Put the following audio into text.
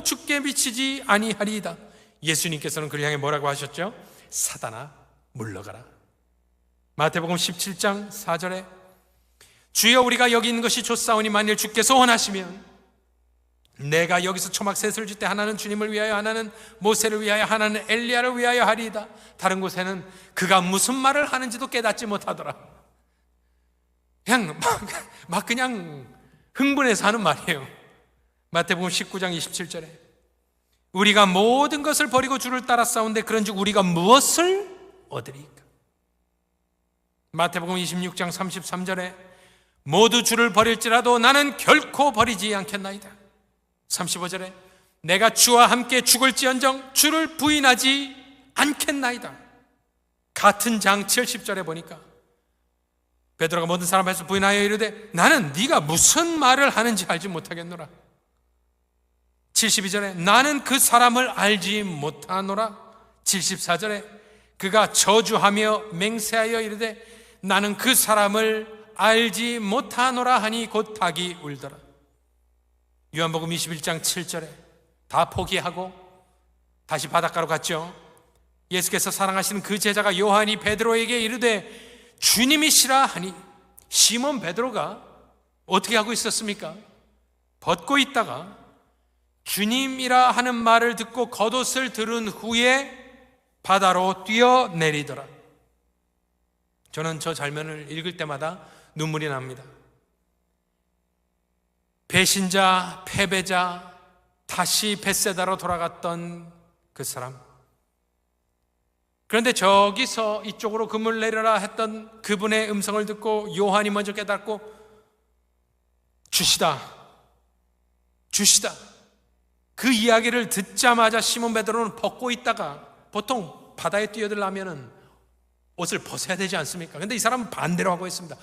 죽게 미치지 아니하리이다. 예수님께서는 그를 향해 뭐라고 하셨죠? 사단아 물러가라. 마태복음 17장 4절에 주여 우리가 여기 있는 것이 좋사오니 만일 주께서 원하시면 내가 여기서 초막 셋을 줄 때 하나는 주님을 위하여 하나는 모세를 위하여 하나는 엘리야를 위하여 하리이다. 다른 곳에는 그가 무슨 말을 하는지도 깨닫지 못하더라. 그냥 막, 막 그냥 흥분해서 하는 말이에요. 마태복음 19장 27절에 우리가 모든 것을 버리고 주를 따라 싸운데 그런즉 우리가 무엇을 얻으리까? 마태복음 26장 33절에 모두 주를 버릴지라도 나는 결코 버리지 않겠나이다. 35절에 내가 주와 함께 죽을지언정 주를 부인하지 않겠나이다. 같은 장 70절에 보니까 베드로가 모든 사람 앞에서 부인하여 이르되 나는 네가 무슨 말을 하는지 알지 못하겠노라. 72절에 나는 그 사람을 알지 못하노라. 74절에 그가 저주하며 맹세하여 이르되 나는 그 사람을 알지 못하노라 하니 곧 닭이 울더라. 요한복음 21장 7절에 다 포기하고 다시 바닷가로 갔죠. 예수께서 사랑하시는 그 제자가 요한이 베드로에게 이르되 주님이시라 하니 시몬 베드로가 어떻게 하고 있었습니까? 벗고 있다가 주님이라 하는 말을 듣고 겉옷을 들은 후에 바다로 뛰어내리더라. 저는 저 장면을 읽을 때마다 눈물이 납니다. 배신자, 패배자, 다시 벳세다로 돌아갔던 그 사람. 그런데 저기서 이쪽으로 금을 내려라 했던 그분의 음성을 듣고 요한이 먼저 깨닫고 주시다. 주시다. 그 이야기를 듣자마자 시몬 베드로는 벗고 있다가 보통 바다에 뛰어들려면은 옷을 벗어야 되지 않습니까? 근데 이 사람은 반대로 하고 있습니다.